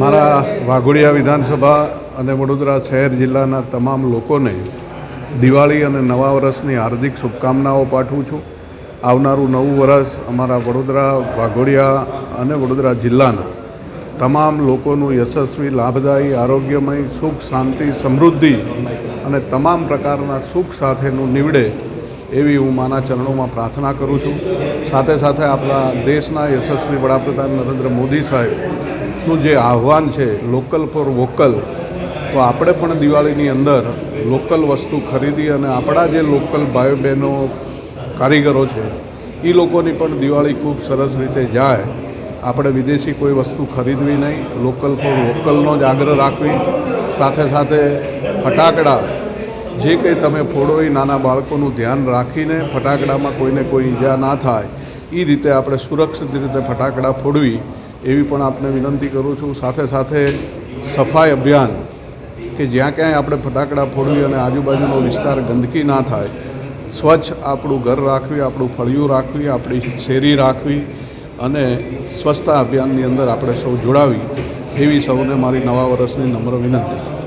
મારા વાઘોડિયા વિધાનસભા અને વડોદરા શહેર જિલ્લાના તમામ લોકોને દિવાળી અને નવા વર્ષની હાર્દિક શુભકામનાઓ પાઠવું છું. આવનારું નવું વર્ષ અમારા વડોદરા, વાઘોડિયા અને વડોદરા જિલ્લાના તમામ લોકોનું યશસ્વી, લાભદાયી, આરોગ્યમય, સુખ, શાંતિ, સમૃદ્ધિ અને તમામ પ્રકારના સુખ સાથેનું નીવડે એવી હું માના ચરણોમાં પ્રાર્થના કરું છું. સાથે સાથે આપણા દેશના યશસ્વી વડાપ્રધાન નરેન્દ્ર મોદી સાહેબનું જે આહ્વાન છે લોકલ ફોર વોકલ તો આપણે પણ દિવાળીની અંદર લોકલ વસ્તુ ખરીદી અને આપણા જે લોકલ ભાઈ બહેનો કારીગરો છે એ લોકોની પણ દિવાળી ખૂબ સરસ રીતે જાય. આપણે વિદેશી કોઈ વસ્તુ ખરીદવી નહીં લોકલ ફોર વોકલનો જ આગ્રહ રાખવી. સાથે સાથે ફટાકડા, જે કંઈ તમે ફોડો એ નાના બાળકોનું ધ્યાન રાખીને ફટાકડામાં કોઈને કોઈ ઈજા ના થાય એ રીતે આપણે સુરક્ષિત રીતે ફટાકડા ફોડવી. એવી પણ આપને વિનંતી કરું છું, સાથે સાથે સફાઈ અભિયાન, કે જ્યાં ક્યાંય આપણે ફટાકડા ફોડવી અને આજુબાજુનો વિસ્તાર ગંદકી ના થાય, સ્વચ્છ આપણું ઘર રાખવી, આપણું ફળિયું રાખવી, આપણી શેરી રાખવી અને સ્વચ્છતા અભિયાનની અંદર આપણે સૌ જોડાવી, એવી સૌને મારી નવા વર્ષની નમ્ર વિનંતી છે.